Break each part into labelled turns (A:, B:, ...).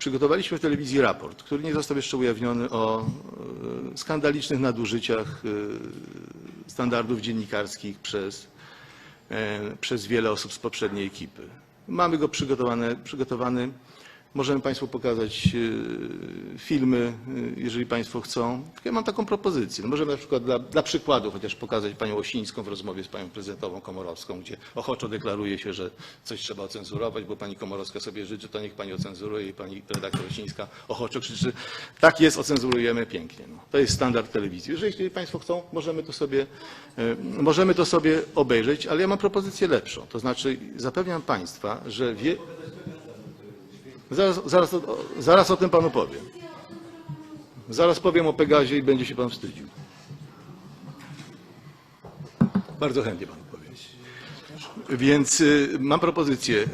A: przygotowaliśmy w telewizji raport, który nie został jeszcze ujawniony o e, skandalicznych nadużyciach e, standardów dziennikarskich przez, e, przez wiele osób z poprzedniej ekipy. Mamy go przygotowany, przygotowany. Możemy Państwu pokazać e, filmy, e, jeżeli Państwo chcą. Ja mam taką propozycję. No możemy na przykład dla, dla przykładu chociaż pokazać Panią Osińską w rozmowie z Panią Prezydentową Komorowską, gdzie ochoczo deklaruje się, że coś trzeba ocenzurować, bo Pani Komorowska sobie życzy, to niech Pani ocenzuruje i Pani redaktor Osińska ochoczo krzyczy, tak jest, ocenzurujemy pięknie. No, to jest standard telewizji. Jeżeli Państwo chcą, możemy to sobie, e, możemy to sobie obejrzeć, ale ja mam propozycję lepszą. To znaczy zapewniam Państwa, że wie, Zaraz, zaraz, zaraz o tym panu powiem. Zaraz powiem o Pegazie i będzie się pan wstydził. Bardzo chętnie panu powiem. Więc y, mam propozycję. Y,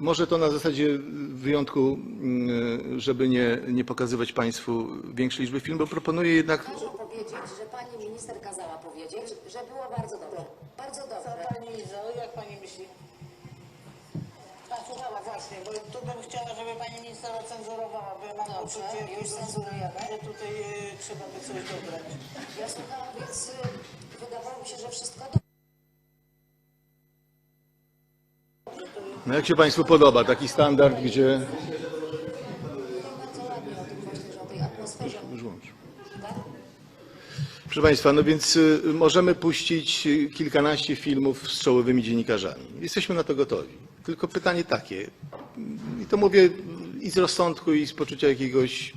A: może to na zasadzie wyjątku, y, żeby nie, nie pokazywać państwu większej liczby filmów, bo proponuję jednak
B: dobrać.
C: Ja słuchałam, więc wydawało mi się, że wszystko dobrze.
A: No jak się Państwu podoba taki standard, gdzie... Proszę Państwa, no więc y, możemy puścić y, kilkanaście filmów z czołowymi dziennikarzami. Jesteśmy na to gotowi. Tylko pytanie takie, i to mówię i z rozsądku, i z poczucia jakiegoś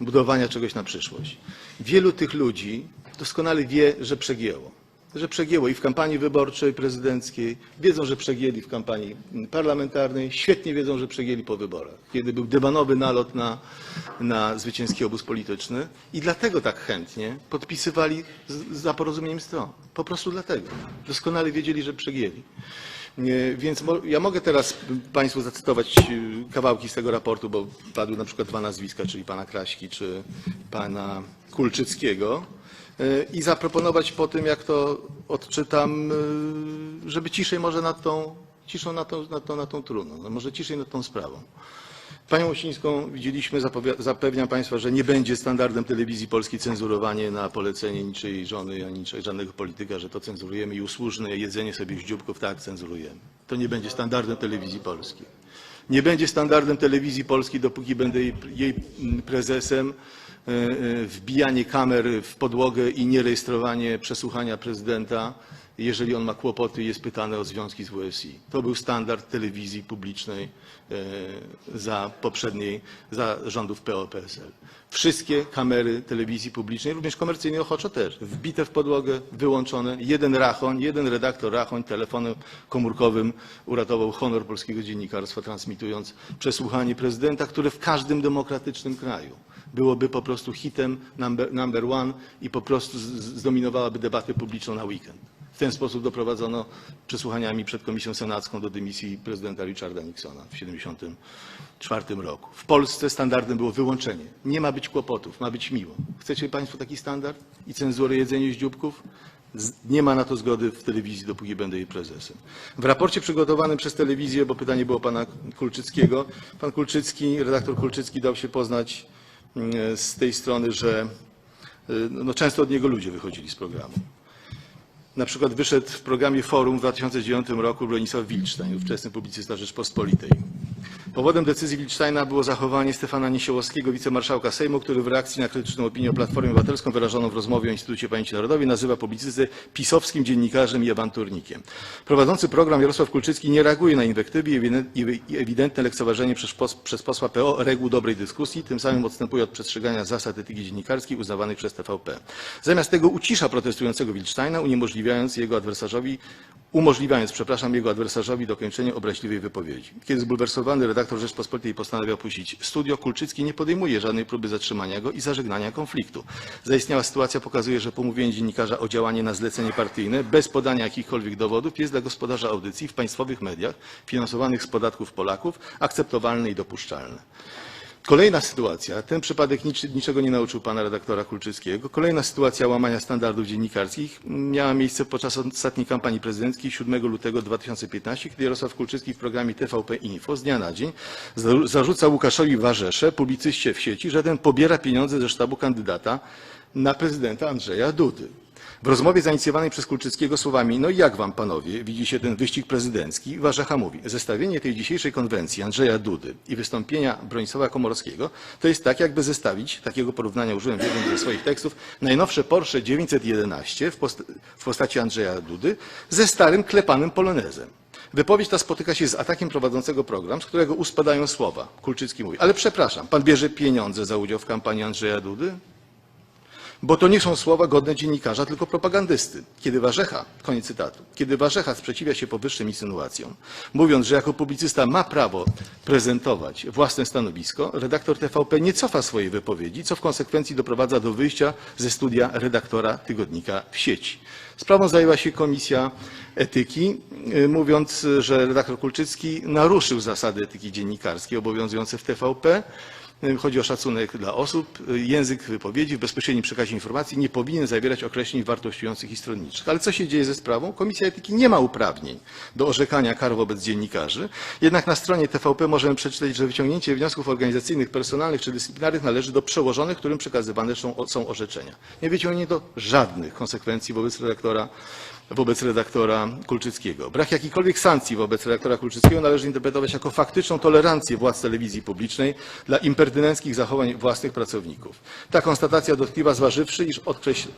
A: budowania czegoś na przyszłość. Wielu tych ludzi doskonale wie, że przegięło. Że przegięło i w kampanii wyborczej prezydenckiej, wiedzą, że przegięli w kampanii parlamentarnej, świetnie wiedzą, że przegięli po wyborach, kiedy był dybanowy nalot na, na zwycięski obóz polityczny i dlatego tak chętnie podpisywali z, za porozumieniem stron. Po prostu dlatego. Doskonale wiedzieli, że przegięli. Nie, Więc ja mogę teraz Państwu zacytować y, kawałki z tego raportu, bo padły na przykład dwa nazwiska, czyli pana Kraśki czy pana Kulczyckiego y, i zaproponować po tym, jak to odczytam, żeby ciszej może nad tą, ciszą nad tą, nad tą, nad tą trudną, no może ciszej nad tą sprawą. Panią Osińską widzieliśmy, zapewniam Państwa, że nie będzie standardem telewizji polskiej cenzurowanie na polecenie niczyjej żony ani żadnego polityka, że to cenzurujemy i usłużne jedzenie sobie z dzióbków, tak, cenzurujemy. To nie będzie standardem telewizji polskiej. Nie będzie standardem telewizji polskiej, dopóki będę jej, prezesem, e, e, wbijanie kamer w podłogę i nierejestrowanie przesłuchania prezydenta, jeżeli on ma kłopoty jest pytany o związki z WSI. To był standard telewizji publicznej e, za poprzedniej, za rządów PO-PSL. Wszystkie kamery telewizji publicznej, również komercyjnej ochoczo też, wbite w podłogę, wyłączone. Jeden rachoń, jeden redaktor rachoń telefonem komórkowym uratował honor polskiego dziennikarstwa, transmitując przesłuchanie prezydenta, które w każdym demokratycznym kraju byłoby po prostu hitem number, number one i po prostu zdominowałaby debatę publiczną na weekend. W ten sposób doprowadzono przesłuchaniami przed Komisją Senacką do dymisji prezydenta Richarda Nixona w 1974 roku. W Polsce standardem było wyłączenie. Nie ma być kłopotów, ma być miło. Chcecie Państwo taki standard i cenzurę jedzenia z dzióbków? Nie ma na to zgody w telewizji, dopóki będę jej prezesem. W raporcie przygotowanym przez telewizję, bo pytanie było pana Kulczyckiego, pan Kulczycki, redaktor Kulczycki dał się poznać mm, z tej strony, że y, no, często od niego ludzie wychodzili z programu. Na przykład wyszedł w programie Forum w 2009 roku Bronisław Wilczstein, ówczesny publicysta Rzeczpospolitej. Powodem decyzji Wilczsteina było zachowanie Stefana Niesiołowskiego, wicemarszałka Sejmu, który w reakcji na krytyczną opinię o Platformie Obywatelską wyrażoną w rozmowie o Instytucie Pamięci Narodowej nazywa publicystę pisowskim dziennikarzem i awanturnikiem. Prowadzący program Jarosław Kulczycki nie reaguje na inwektywy i ewident- i ewidentne lekceważenie przez, pos, przez posła PO reguł dobrej dyskusji, tym samym odstępuje od przestrzegania zasad etyki dziennikarskiej uznawanych przez TVP. Zamiast tego ucisza protestującego Wilczsteina, uniemożliwiając jego adwersarzowi, umożliwiając, przepraszam, jego adwersarzowi dokończenie obraźliwej wypowiedzi. Kiedy zbulwersowany redaktor Rzeczpospolitej postanawia opuścić studio, Kulczycki nie podejmuje żadnej próby zatrzymania go i zażegnania konfliktu. Zaistniała sytuacja pokazuje, że pomówienie dziennikarza o działanie na zlecenie partyjne bez podania jakichkolwiek dowodów jest dla gospodarza audycji w państwowych mediach finansowanych z podatków Polaków akceptowalne i dopuszczalne. Kolejna sytuacja, ten przypadek niczego nie nauczył pana redaktora Kulczyckiego. Kolejna sytuacja łamania standardów dziennikarskich miała miejsce podczas ostatniej kampanii prezydenckiej 7 lutego 2015, kiedy Jarosław Kulczycki w programie TVP Info z dnia na dzień za- zarzuca Łukaszowi Warzesze, publicyście w sieci, że ten pobiera pieniądze ze sztabu kandydata na prezydenta Andrzeja Dudy. W rozmowie zainicjowanej przez Kulczyckiego słowami, no i jak wam panowie, widzicie ten wyścig prezydencki, Warzecha mówi, zestawienie tej dzisiejszej konwencji Andrzeja Dudy i wystąpienia Bronisława Komorowskiego, to jest tak, jakby zestawić, takiego porównania użyłem w jednym ze swoich tekstów, najnowsze Porsche 911 w, post w postaci Andrzeja Dudy ze starym klepanym polonezem. Wypowiedź ta spotyka się z atakiem prowadzącego program, z którego uspadają słowa. Kulczycki mówi, ale przepraszam, pan bierze pieniądze za udział w kampanii Andrzeja Dudy? Bo to nie są słowa godne dziennikarza, tylko propagandysty. Kiedy Warzecha, koniec cytatu, kiedy Warzecha sprzeciwia się powyższym insynuacjom, mówiąc, że jako publicysta ma prawo prezentować własne stanowisko, redaktor TVP nie cofa swojej wypowiedzi, co w konsekwencji doprowadza do wyjścia ze studia redaktora tygodnika w sieci. Sprawą zajęła się komisja etyki, y, mówiąc, że redaktor Kulczycki naruszył zasady etyki dziennikarskiej obowiązujące w TVP. Chodzi o szacunek dla osób. Język wypowiedzi w bezpośrednim przekazie informacji nie powinien zawierać określeń wartościujących i stronniczych. Ale co się dzieje ze sprawą? Komisja etyki nie ma uprawnień do orzekania kar wobec dziennikarzy. Jednak na stronie TVP możemy przeczytać, że wyciągnięcie wniosków organizacyjnych, personalnych czy dyscyplinarnych należy do przełożonych, którym przekazywane są, są orzeczenia. Nie wyciągnięto żadnych konsekwencji wobec redaktora wobec redaktora Kulczyckiego. Brak jakichkolwiek sankcji wobec redaktora Kulczyckiego należy interpretować jako faktyczną tolerancję władz telewizji publicznej dla impertynenckich zachowań własnych pracowników. Ta konstatacja dotkliwa zważywszy, iż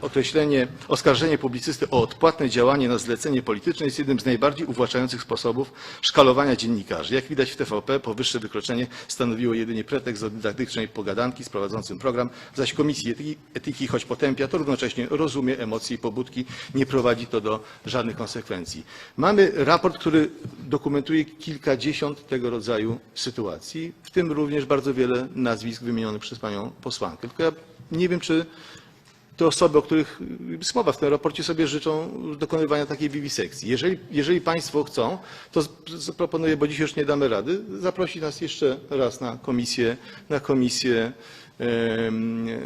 A: określenie, oskarżenie publicysty o odpłatne działanie na zlecenie polityczne jest jednym z najbardziej uwłaczających sposobów szkalowania dziennikarzy. Jak widać w TVP powyższe wykroczenie stanowiło jedynie pretekst do dydaktycznej pogadanki z prowadzącym program, zaś Komisji etyki choć potępia, to równocześnie rozumie emocje i pobudki, nie prowadzi to do żadnych konsekwencji. Mamy raport, który dokumentuje kilkadziesiąt tego rodzaju sytuacji, w tym również bardzo wiele nazwisk wymienionych przez panią posłankę. Tylko ja nie wiem, czy te osoby, o których mowa w tym raporcie, sobie życzą dokonywania takiej wiwisekcji. Jeżeli, jeżeli Państwo chcą, to z- z- proponuję, bo dziś już nie damy rady, zaprosić nas jeszcze raz na komisję, na komisję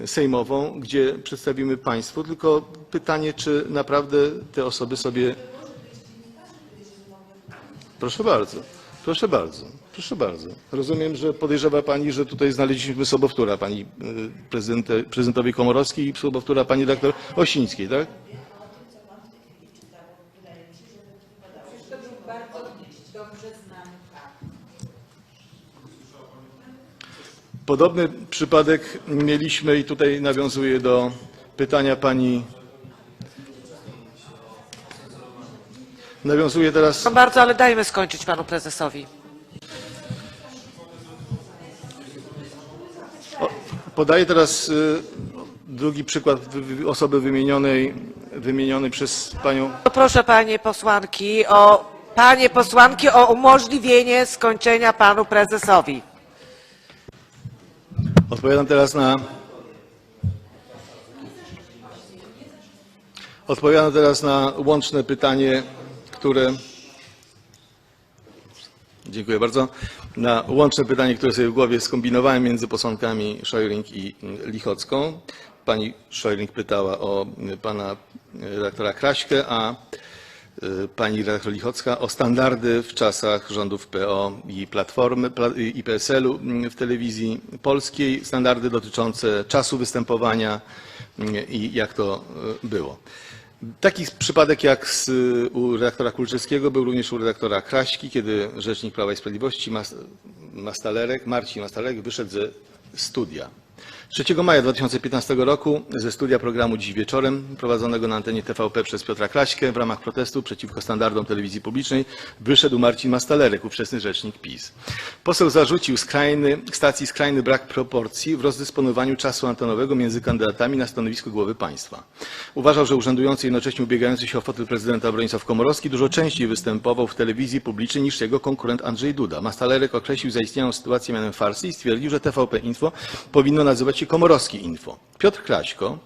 A: sejmową, gdzie przedstawimy Państwu. Tylko pytanie, czy naprawdę te osoby sobie. Proszę bardzo, proszę bardzo, proszę bardzo. Rozumiem, że podejrzewa Pani, że tutaj znaleźliśmy sobowtóra Pani prezydente- prezydentowej Komorowskiej i sobowtóra Pani doktor Osińskiej, tak? Podobny przypadek mieliśmy i tutaj nawiązuję do pytania Pani. Nawiązuję teraz.
D: Proszę bardzo, ale dajmy skończyć panu prezesowi.
A: Podaję teraz y, drugi przykład osoby wymienionej, wymienionej przez panią.
D: Proszę panie posłanki o panie posłanki o umożliwienie skończenia panu prezesowi.
A: Odpowiadam teraz na. Odpowiadam teraz na łączne pytanie, które. Dziękuję bardzo. Na łączne pytanie, które sobie w głowie skombinowałem między posłankami Szojring i Lichocką. Pani Szojring pytała o pana redaktora Kraśkę, a pani redaktor Lichocka o standardy w czasach rządów PO i Platformy Pla- i PSL-u mm, w telewizji polskiej, standardy dotyczące czasu występowania mm, i jak to y, było. Taki przypadek jak z, u redaktora Kulczyckiego był również u redaktora Kraśki, kiedy rzecznik Prawa i Sprawiedliwości Mas- Mastalerek, Marcin Mastalerek wyszedł ze studia. 3 maja 2015 roku ze studia programu Dziś Wieczorem prowadzonego na antenie TVP przez Piotra Kraśkę w ramach protestu przeciwko standardom telewizji publicznej wyszedł Marcin Mastalerek, ówczesny rzecznik PiS. Poseł zarzucił skrajny, stacji skrajny brak proporcji w rozdysponowaniu czasu antenowego między kandydatami na stanowisko głowy państwa. Uważał, że urzędujący jednocześnie ubiegający się o fotel prezydenta Bronisław Komorowski dużo częściej występował w telewizji publicznej niż jego konkurent Andrzej Duda. Mastalerek określił zaistniałą sytuację mianem farsy i stwierdził, że TVP Info powinno nazywać się Komorowski Info. Piotr Kraśko,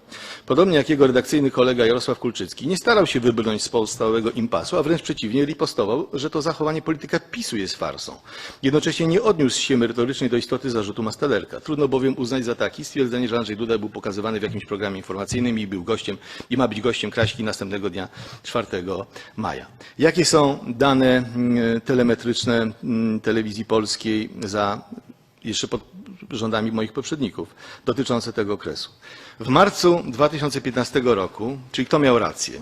A: podobnie jak jego redakcyjny kolega Jarosław Kulczycki, nie starał się wybrnąć z pozostałego impasu, a wręcz przeciwnie, ripostował, że to zachowanie polityka PiSu jest farsą. Jednocześnie nie odniósł się merytorycznie do istoty zarzutu Mastalerka. Trudno bowiem uznać za taki stwierdzenie, że Andrzej Duda był pokazywany w jakimś programie informacyjnym i był gościem, i ma być gościem Kraśki następnego dnia 4 maja. Jakie są dane mm, telemetryczne mm, telewizji polskiej za jeszcze pod rządami moich poprzedników dotyczące tego okresu. W marcu 2015 roku, czyli kto miał rację,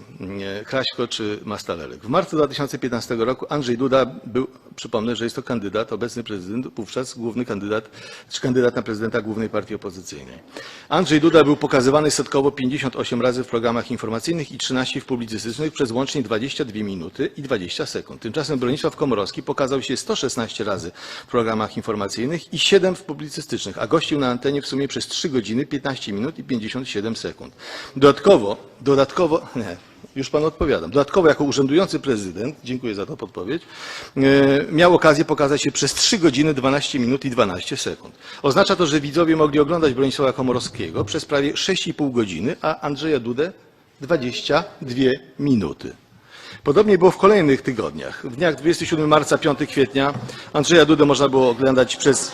A: Kraśko czy Mastalerek? W marcu 2015 roku Andrzej Duda był, przypomnę, że jest to kandydat, obecny prezydent, wówczas główny kandydat, czy kandydat na prezydenta głównej partii opozycyjnej. Andrzej Duda był pokazywany setkowo 58 razy w programach informacyjnych i 13 w publicystycznych przez łącznie 22 minuty i 20 sekund. Tymczasem Bronisław Komorowski pokazał się 116 razy w programach informacyjnych i 7 w publicystycznych, a gościł na antenie w sumie przez 3 godziny, 15 minut i 57 sekund. Dodatkowo, dodatkowo, nie, już panu odpowiadam. Dodatkowo jako urzędujący prezydent, dziękuję za tę podpowiedź, e, miał okazję pokazać się przez 3 godziny, 12 minut i 12 sekund. Oznacza to, że widzowie mogli oglądać Bronisława Komorowskiego przez prawie 6,5 godziny, a Andrzeja Dudę 22 minuty. Podobnie było w kolejnych tygodniach. W dniach 27 marca, 5 kwietnia Andrzeja Dudę można było oglądać przez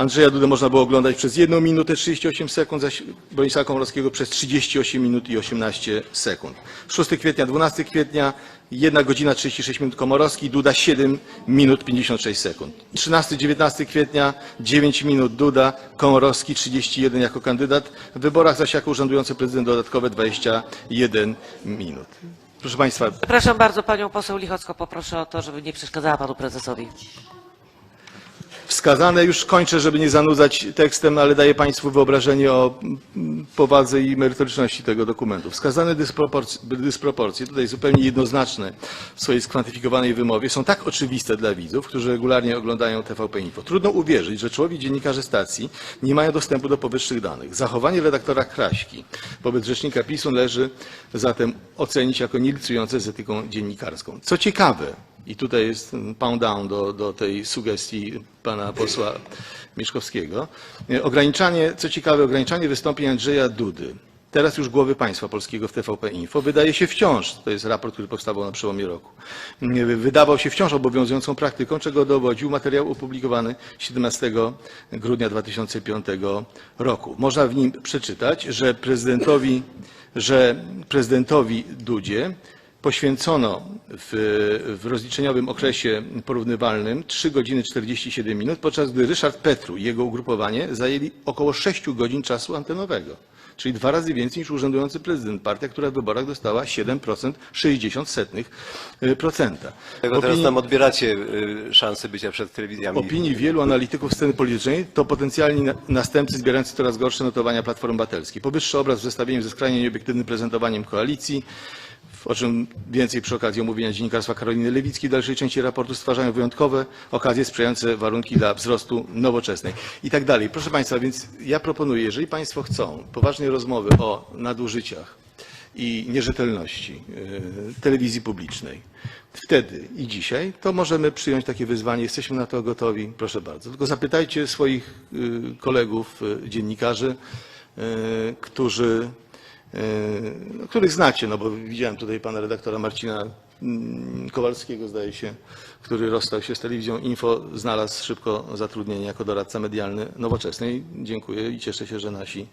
A: Andrzeja Dudę można było oglądać przez 1 minutę 38 sekund, zaś Bronisława Komorowskiego przez 38 minut i 18 sekund. 6 kwietnia, 12 kwietnia, 1 godzina 36 minut Komorowski, Duda 7 minut 56 sekund. 13-19 kwietnia, 9 minut Duda, Komorowski 31 jako kandydat, w wyborach zaś jako urzędujący prezydent dodatkowe 21 minut. Proszę Państwa,
D: Przepraszam bardzo panią poseł Lichocką, poproszę o to, żeby nie przeszkadzała panu prezesowi.
A: Wskazane, już kończę, żeby nie zanudzać tekstem, ale daję Państwu wyobrażenie o mm, powadze i merytoryczności tego dokumentu. Wskazane dysproporcje, dysproporcje, tutaj zupełnie jednoznaczne w swojej skwantyfikowanej wymowie, są tak oczywiste dla widzów, którzy regularnie oglądają TVP Info. Trudno uwierzyć, że człowiek dziennikarze stacji nie mają dostępu do powyższych danych. Zachowanie redaktora Kraśki wobec rzecznika PiSu należy zatem ocenić jako nielicujące z etyką dziennikarską. Co ciekawe, i tutaj jest pound down do, do tej sugestii pana posła Mieszkowskiego. Ograniczanie, co ciekawe, ograniczanie wystąpień Andrzeja Dudy, teraz już głowy państwa polskiego w TVP Info, wydaje się wciąż, to jest raport, który powstawał na przełomie roku, wydawał się wciąż obowiązującą praktyką, czego dowodził materiał opublikowany 17 grudnia 2005 roku. Można w nim przeczytać, że prezydentowi, że prezydentowi Dudzie poświęcono w, w rozliczeniowym okresie porównywalnym 3 godziny 47 minut, podczas gdy Ryszard Petru i jego ugrupowanie zajęli około 6 godzin czasu antenowego, czyli dwa razy więcej niż urzędujący prezydent, partia, która w wyborach dostała 7%, 60%.
E: Dlatego teraz nam odbieracie y, szansę bycia przed telewizjami.
A: opinii wielu analityków sceny politycznej to potencjalni na- następcy zbierający coraz gorsze notowania Platformy Obywatelskiej. Powyższy obraz w zestawieniu ze skrajnie nieobiektywnym prezentowaniem koalicji, o czym więcej przy okazji omówienia dziennikarstwa Karoliny Lewickiej w dalszej części raportu stwarzają wyjątkowe okazje sprzyjające warunki dla wzrostu nowoczesnej i tak dalej. Proszę Państwa, więc ja proponuję, jeżeli Państwo chcą poważnej rozmowy o nadużyciach i nierzetelności y, telewizji publicznej, wtedy i dzisiaj, to możemy przyjąć takie wyzwanie. Jesteśmy na to gotowi. Proszę bardzo. Tylko zapytajcie swoich y, kolegów, y, dziennikarzy, którzy, których znacie, no bo widziałem tutaj pana redaktora Marcina mm, Kowalskiego, zdaje się, który rozstał się z telewizją Info, znalazł szybko zatrudnienie jako doradca medialny nowoczesnej. Dziękuję i cieszę się, że nasi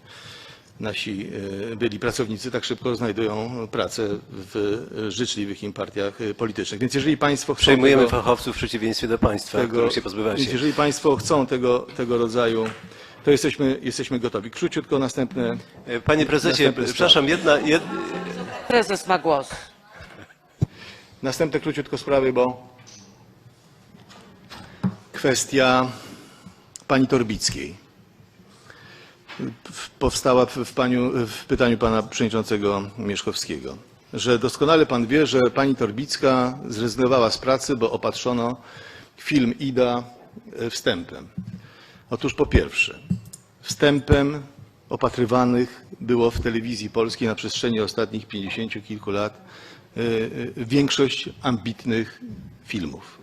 A: nasi e, byli pracownicy tak szybko znajdują pracę w życzliwych im partiach e, politycznych. Więc jeżeli Państwo chcą
E: Przejmujemy
A: tego,
E: fachowców w przeciwieństwie do państwa,
A: tego,
E: których się
A: więc
E: pozbywacie.
A: jeżeli Państwo chcą tego, tego rodzaju, to jesteśmy, jesteśmy gotowi. Króciutko następne.
E: E, Panie prezesie,
A: Następny
E: przepraszam, jedna, jed...
D: Prezes ma głos.
A: Następne króciutko sprawy, bo kwestia pani Torbickiej powstała w, w, paniu, w pytaniu pana przewodniczącego Mieszkowskiego, że doskonale pan wie, że pani Torbicka zrezygnowała z pracy, bo opatrzono film Ida e, wstępem. Otóż po pierwsze, wstępem opatrywanych było w telewizji polskiej na przestrzeni ostatnich pięćdziesięciu kilku lat y, y, większość ambitnych filmów.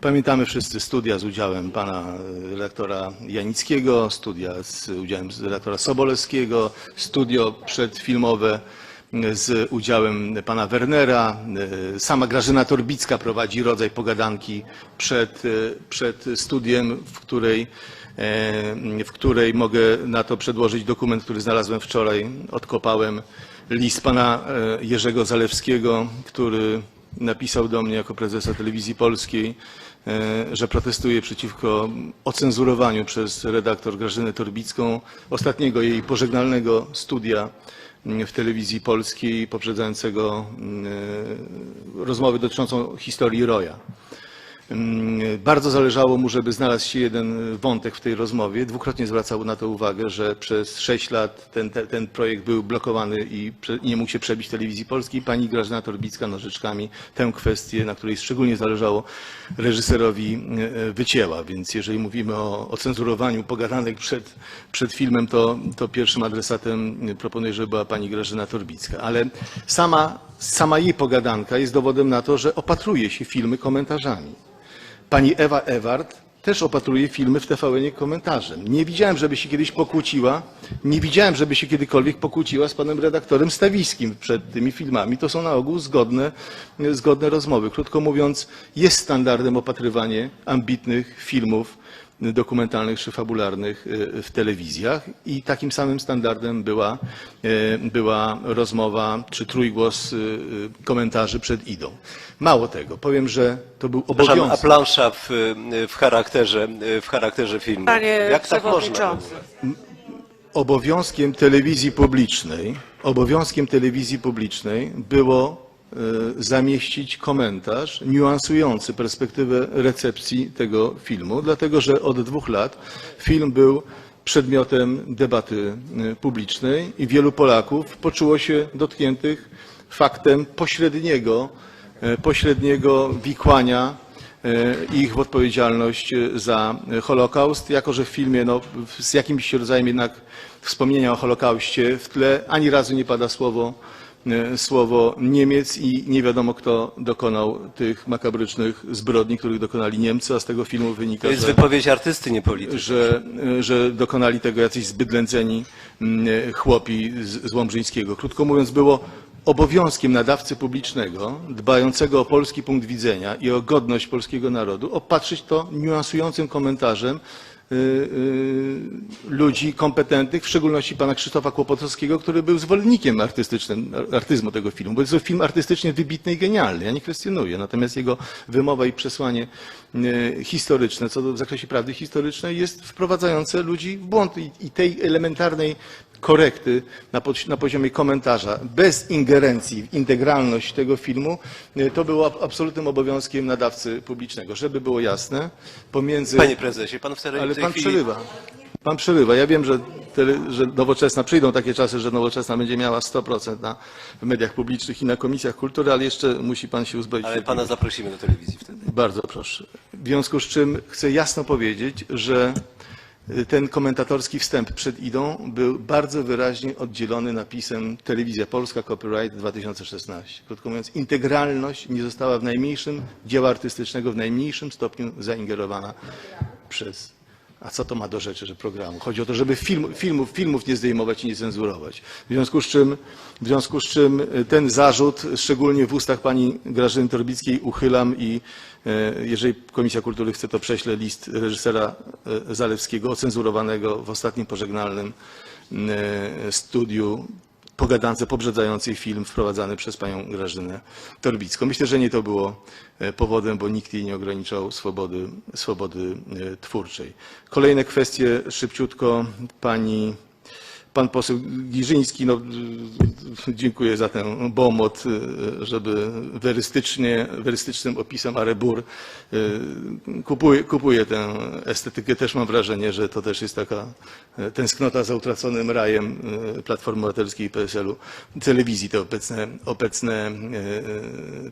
A: Pamiętamy wszyscy studia z udziałem pana e, redaktora Janickiego, studia z udziałem redaktora Sobolewskiego, studio przedfilmowe z udziałem pana Wernera. Sama Grażyna Torbicka prowadzi rodzaj pogadanki przed, przed studiem, w której, w której mogę na to przedłożyć dokument, który znalazłem wczoraj. Odkopałem list pana e, Jerzego Zalewskiego, który napisał do mnie jako prezesa telewizji polskiej, e, że protestuje przeciwko ocenzurowaniu przez redaktor Grażynę Torbicką ostatniego jej pożegnalnego studia w telewizji polskiej poprzedzającego m, e, rozmowę dotyczącą historii Roya. Mm, Bardzo zależało mu, żeby znalazł się jeden wątek w tej rozmowie. Dwukrotnie zwracał na to uwagę, że przez sześć lat ten, ten, ten projekt był blokowany i nie mógł się przebić telewizji polskiej. Pani Grażyna Torbicka nożyczkami tę kwestię, na której szczególnie zależało reżyserowi, e, wycięła. Więc jeżeli mówimy o, cenzurowaniu pogadanek przed, przed filmem, to, to pierwszym adresatem proponuję, żeby była pani Grażyna Torbicka. Ale sama, sama jej pogadanka jest dowodem na to, że opatruje się filmy komentarzami. Pani Ewa Ewart też opatruje filmy w TVN komentarzem. Nie widziałem, żeby się kiedyś pokłóciła, nie widziałem, żeby się kiedykolwiek pokłóciła z panem redaktorem Stawiskim przed tymi filmami. To są na ogół zgodne, zgodne rozmowy. Krótko mówiąc, jest standardem opatrywanie ambitnych filmów dokumentalnych czy fabularnych e, w telewizjach i takim samym standardem była, e, była rozmowa czy trójgłos e, komentarzy przed Idą. Mało tego, powiem, że to był
E: Przepraszam, a
A: obowiązek.
E: plansza w, w, charakterze, w charakterze filmu.
D: Panie
E: Jak tak można?
D: przewodniczący.
A: Obowiązkiem telewizji publicznej, obowiązkiem telewizji publicznej było zamieścić komentarz niuansujący perspektywę recepcji tego filmu, dlatego że od dwóch lat film był przedmiotem debaty e, publicznej i wielu Polaków poczuło się dotkniętych faktem pośredniego, e, pośredniego wikłania e, ich w odpowiedzialność e, za Holokaust, jako że w filmie no, z jakimś rodzajem jednak wspomnienia o Holokauście w tle ani razu nie pada słowo, e, słowo Niemiec i nie wiadomo kto dokonał tych makabrycznych zbrodni, których dokonali Niemcy, a z tego filmu wynika,
E: To jest
A: że
E: wypowiedź artysty, nie polityka.
A: że, że dokonali tego jacyś zbydlęceni mm, chłopi z, Łomżyńskiego. Krótko mówiąc, było obowiązkiem nadawcy publicznego, dbającego o polski punkt widzenia i o godność polskiego narodu, opatrzyć to niuansującym komentarzem y, y, ludzi kompetentnych, w szczególności pana Krzysztofa Kłopotowskiego, który był zwolennikiem artystycznym, artyzmu tego filmu, bo jest to film artystycznie wybitny i genialny, ja nie kwestionuję, natomiast jego wymowa i przesłanie e, historyczne, co do w zakresie prawdy historycznej jest wprowadzające ludzi w błąd i, i tej elementarnej korekty na, na poziomie komentarza, bez ingerencji w integralność tego filmu, e, to było ab- absolutnym obowiązkiem nadawcy publicznego. Żeby było jasne, pomiędzy...
E: Panie prezesie, pan w
A: Ale pan
E: chwili...
A: przerywa. Pan przerywa. Ja wiem, że, że nowoczesna, przyjdą takie czasy, że nowoczesna będzie miała 100% na, w mediach publicznych i na komisjach kultury, ale jeszcze musi pan się uzbroić.
E: Ale pana zaprosimy do telewizji wtedy.
A: Bardzo proszę. W związku z czym chcę jasno powiedzieć, że y, ten komentatorski wstęp przed Idą był bardzo wyraźnie oddzielony napisem Telewizja Polska Copyright 2016. Krótko mówiąc, integralność nie została w najmniejszym dzieła artystycznego w najmniejszym stopniu zaingerowana przez. A co to ma do rzeczy, że programu? Chodzi o to, żeby film, filmów, filmów nie zdejmować i nie cenzurować. W związku z czym, w związku z czym y, ten zarzut, szczególnie w ustach pani Grażyny Torbickiej, uchylam i e, jeżeli Komisja Kultury chce, to prześlę list reżysera e, Zalewskiego ocenzurowanego w ostatnim pożegnalnym e, studiu pogadance poprzedzającej film wprowadzany przez panią Grażynę Torbicką. Myślę, że nie to było e, powodem, bo nikt jej nie ograniczał swobody, swobody e, twórczej. Kolejne kwestie szybciutko. Pani, pan poseł Giżyński, no, dziękuję za ten bomot, żeby werystycznie, werystycznym opisem Arebur e, kupuję, kupuję tę estetykę. Też mam wrażenie, że to też jest taka e, tęsknota za utraconym rajem e, Platformy Obywatelskiej i PSL-u, telewizji, te obecne, obecne e,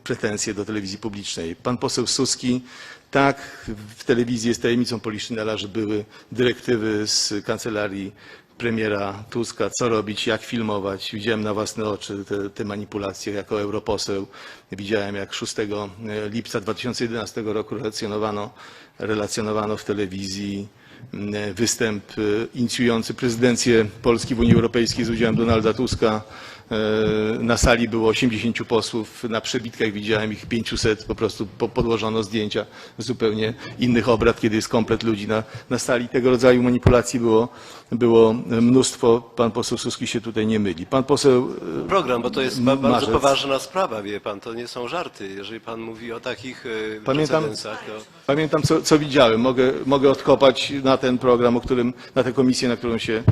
A: pretensje do telewizji publicznej. Pan poseł Suski, tak, w telewizji jest tajemnicą Poliszynela, że były dyrektywy z kancelarii premiera Tuska, co robić, jak filmować. Widziałem na własne oczy te, te manipulacje jako europoseł. Widziałem, jak 6 lipca 2011 roku relacjonowano, relacjonowano w telewizji występ e, inicjujący prezydencję Polski w Unii Europejskiej z udziałem Donalda Tuska. E, Na sali było 80 posłów, na przebitkach widziałem ich 500, po prostu po- podłożono zdjęcia zupełnie innych obrad, kiedy jest komplet ludzi na, na sali. Tego rodzaju manipulacji było, było mnóstwo. Pan poseł Suski się tutaj nie myli. Pan poseł e,
E: Program, bo to jest ba- bardzo
A: Marzec.
E: poważna sprawa, wie pan, to nie są żarty. Jeżeli pan mówi o takich e,
A: Pamiętam-
E: to...
A: Pamiętam, co, co widziałem. Mogę, mogę odkopać na ten program, o którym, na tę komisję, na którą się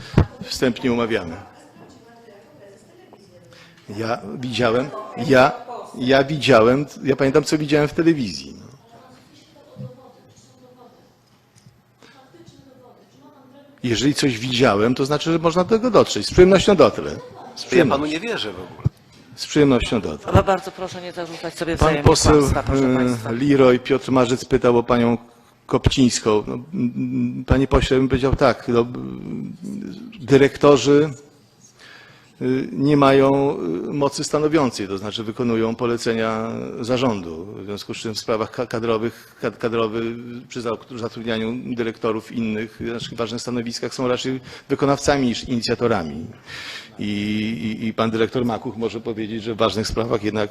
A: wstępnie umawiamy. Ja widziałem, ja, ja widziałem, ja pamiętam, co widziałem w telewizji. No. Jeżeli coś widziałem, to znaczy, że można do tego dotrzeć. Z przyjemnością dotrę. Z
E: Ja panu
A: przyjemnością,
E: nie wierzę w ogóle.
A: z przyjemnością dotrę.
D: Ale bardzo proszę nie zarzucać sobie
A: Pan poseł
D: kłamstwa, proszę
A: e,
D: państwa.
A: Leroy Piotr Marzec pytał o panią Kopcińską. No, panie pośle, bym powiedział tak, no, dyrektorzy y, nie mają y, mocy stanowiącej, to znaczy wykonują polecenia zarządu. W związku z czym w sprawach ka- kadrowych, kad- kadrowy przy za- zatrudnianiu dyrektorów w innych znaczy ważnych stanowiskach są raczej wykonawcami niż inicjatorami. I, i, I pan dyrektor Makuch może powiedzieć, że w ważnych sprawach jednak,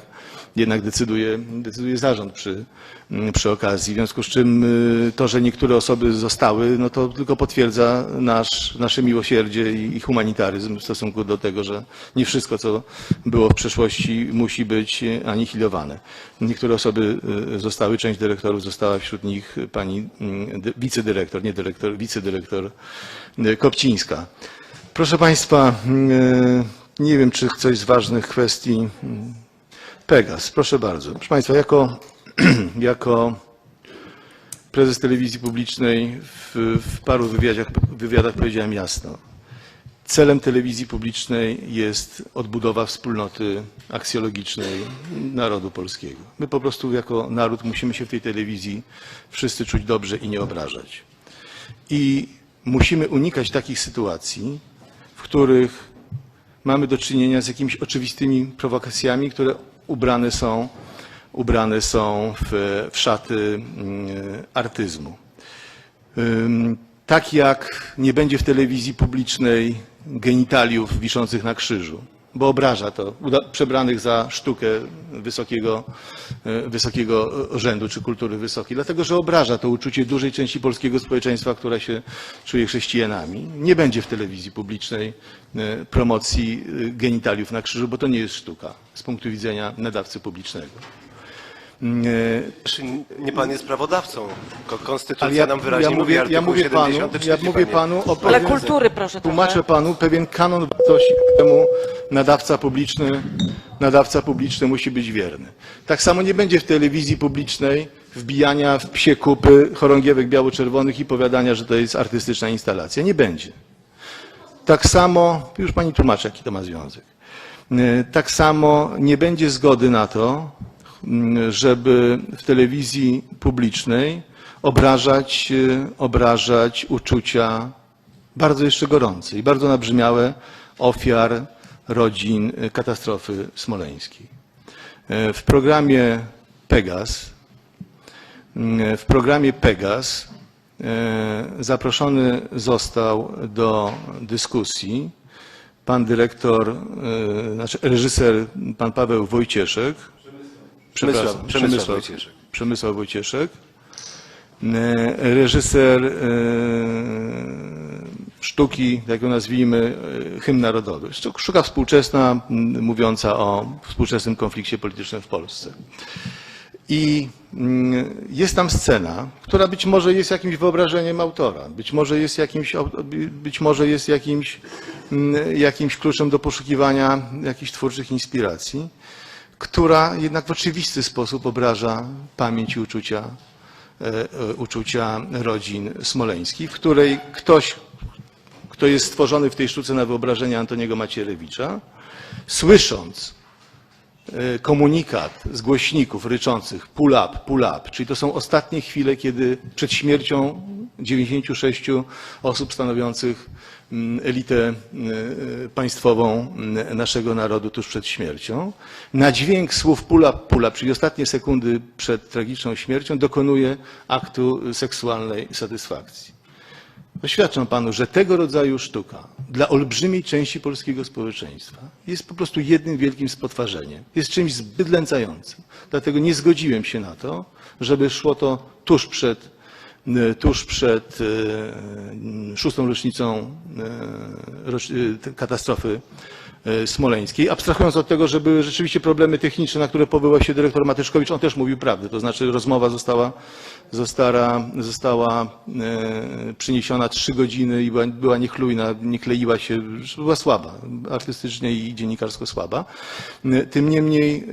A: jednak decyduje, decyduje zarząd przy, mm, przy okazji. W związku z czym y, to, że niektóre osoby zostały, no to tylko potwierdza nasz, nasze miłosierdzie i, i humanitaryzm w stosunku do tego, że nie wszystko, co było w przeszłości, musi być anihilowane. Niektóre osoby y, zostały, część dyrektorów została wśród nich pani mm, dy- wicedyrektor, nie dyrektor, wicedyrektor y, Kopcińska. Proszę Państwa, mm, nie wiem, czy coś z ważnych kwestii. Pegas, proszę bardzo. Proszę Państwa, jako, jako prezes telewizji publicznej w, w paru wywiadach, wywiadach powiedziałem jasno. Celem telewizji publicznej jest odbudowa wspólnoty aksjologicznej narodu polskiego. My po prostu jako naród musimy się w tej telewizji wszyscy czuć dobrze i nie obrażać. I musimy unikać takich sytuacji, w których mamy do czynienia z jakimiś oczywistymi prowokacjami, które ubrane są, ubrane są w, w szaty mm, artyzmu. Tak jak nie będzie w telewizji publicznej genitaliów wiszących na krzyżu, bo obraża to przebranych za sztukę wysokiego, e, wysokiego rzędu czy kultury wysokiej, dlatego że obraża to uczucie dużej części polskiego społeczeństwa, która się czuje chrześcijanami. Nie będzie w telewizji publicznej e, promocji e, genitaliów na krzyżu, bo to nie jest sztuka z punktu widzenia nadawcy publicznego. E,
E: Czy nie pan jest prawodawcą? Ko- Konstytucja
A: Ale ja,
E: nam wyraźnie
A: ja
E: mówi,
A: mówię, ja
E: artykuł
A: mówię panu,
E: 73,
A: ja mówię
E: panie.
A: panu o
D: Ale
A: pewien,
D: kultury proszę
A: tłumaczę
D: trochę.
A: panu pewien kanon wartości, któremu nadawca publiczny, nadawca publiczny musi być wierny. Tak samo nie będzie w telewizji publicznej wbijania w psie kupy chorągiewek biało-czerwonych i powiadania, że to jest artystyczna instalacja. Nie będzie. Tak samo, już pani tłumaczy, jaki to ma związek. E, Tak samo nie będzie zgody na to, żeby w telewizji publicznej obrażać, e, obrażać uczucia bardzo jeszcze gorące i bardzo nabrzmiałe ofiar rodzin e, katastrofy smoleńskiej. E, W programie Pegas, m, w programie Pegas zaproszony został do dyskusji pan dyrektor, znaczy reżyser, pan Paweł Wojcieszek.
E: Przemysław- Przemysław Wojcieszek.
A: Przemysław Wojcieszek. E, Reżyser e, sztuki, jak ją nazwijmy, e, hymn narodowy. Sztuk- Sztuka współczesna, mówiąca o współczesnym konflikcie politycznym w Polsce. I jest tam scena, która być może jest jakimś wyobrażeniem autora, być może jest jakimś, być może jest jakimś, jakimś kluczem do poszukiwania jakichś twórczych inspiracji, która jednak w oczywisty sposób obraża pamięć i uczucia, e, e, uczucia rodzin smoleńskich, w której ktoś, kto jest stworzony w tej sztuce na wyobrażenie Antoniego Macierewicza, słysząc komunikat z głośników ryczących pull up, pull up, czyli to są ostatnie chwile, kiedy przed śmiercią 96 osób stanowiących mm, elitę e, państwową mm, naszego narodu tuż przed śmiercią, na dźwięk słów pull up, czyli ostatnie sekundy przed tragiczną śmiercią, dokonuje aktu seksualnej satysfakcji. Oświadczam panu, że tego rodzaju sztuka dla olbrzymiej części polskiego społeczeństwa jest po prostu jednym wielkim spotwarzeniem. Jest czymś zbydlęcającym. Dlatego nie zgodziłem się na to, żeby szło to tuż przed, e, tuż przed e, szóstą rocznicą e, katastrofy smoleńskiej, abstrahując od tego, że były rzeczywiście problemy techniczne, na które powołał się dyrektor Matyczkowicz, on też mówił prawdę, to znaczy rozmowa została, została, została e, przyniesiona trzy godziny i była, była niechlujna, nie kleiła się, była słaba, artystycznie i dziennikarsko słaba. E, Tym niemniej e,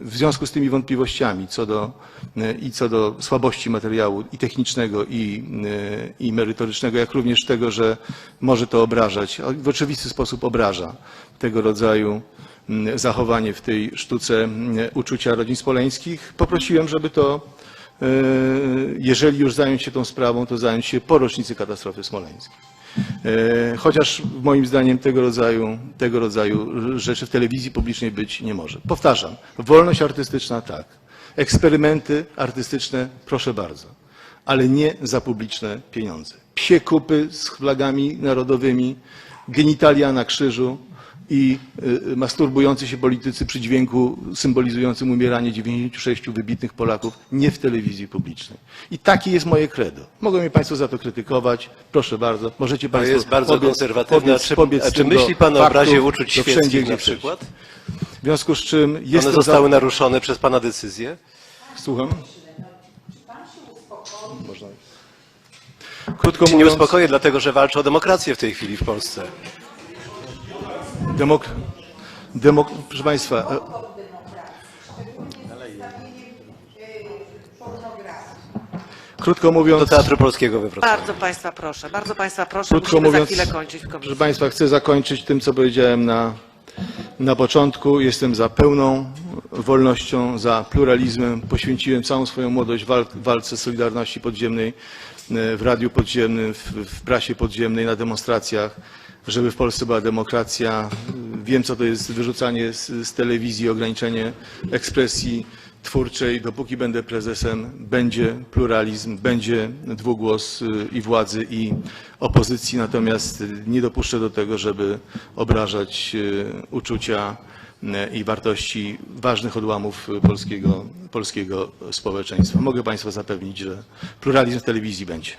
A: w związku z tymi wątpliwościami co do, e, i co do słabości materiału i technicznego i, e, i merytorycznego, jak również tego, że może to obrażać, w oczywisty sposób obraża tego rodzaju mm, zachowanie w tej sztuce mm, uczucia rodzin spoleńskich. Poprosiłem, żeby to, e, jeżeli już zająć się tą sprawą, to zająć się po rocznicy katastrofy smoleńskiej. E, Chociaż moim zdaniem tego rodzaju, tego rodzaju rzeczy w telewizji publicznej być nie może. Powtarzam, wolność artystyczna tak, eksperymenty artystyczne proszę bardzo, ale nie za publiczne pieniądze. Psie kupy z flagami narodowymi, genitalia na krzyżu i y, masturbujący się politycy przy dźwięku symbolizującym umieranie 96 wybitnych Polaków nie w telewizji publicznej. I takie jest moje credo. Mogą mnie Państwo za to krytykować, proszę bardzo. Możecie
E: To
A: Państwo
E: jest bardzo
A: pobiec-
E: konserwatywne. A
A: pobiec-
E: czy,
A: pobiec
E: a czy myśli
A: do
E: Pan o obrazie uczuć świeckich na przykład?
A: W związku z czym
E: One
A: jestem
E: zostały
A: za...
E: naruszone przez Pana decyzję?
A: Słucham? Można. Krótko
E: Czy nie
A: mówiąc,
E: uspokoję, dlatego że walczę o demokrację w tej chwili w Polsce.
A: Demok... Demok... proszę Państwa, e, krótko mówiąc...
E: Do Teatru Polskiego we Wrocławiu.
D: Bardzo Państwa proszę, bardzo Państwa proszę,
A: Krótko
D: musimy
A: mówiąc,
D: za chwilę kończyć.
A: Proszę Państwa, chcę zakończyć tym, co powiedziałem na, na początku. Jestem za pełną wolnością, za pluralizmem. Poświęciłem całą swoją młodość wal, walce Solidarności Podziemnej e, w Radiu Podziemnym, w, w prasie podziemnej, na demonstracjach, żeby w Polsce była demokracja. Wiem, co to jest wyrzucanie z, z telewizji, ograniczenie ekspresji twórczej. Dopóki będę prezesem, będzie pluralizm, będzie dwugłos y, i władzy, i opozycji. Natomiast nie dopuszczę do tego, żeby obrażać y, uczucia y, i wartości ważnych odłamów polskiego, polskiego społeczeństwa. Mogę Państwa zapewnić, że pluralizm w telewizji będzie.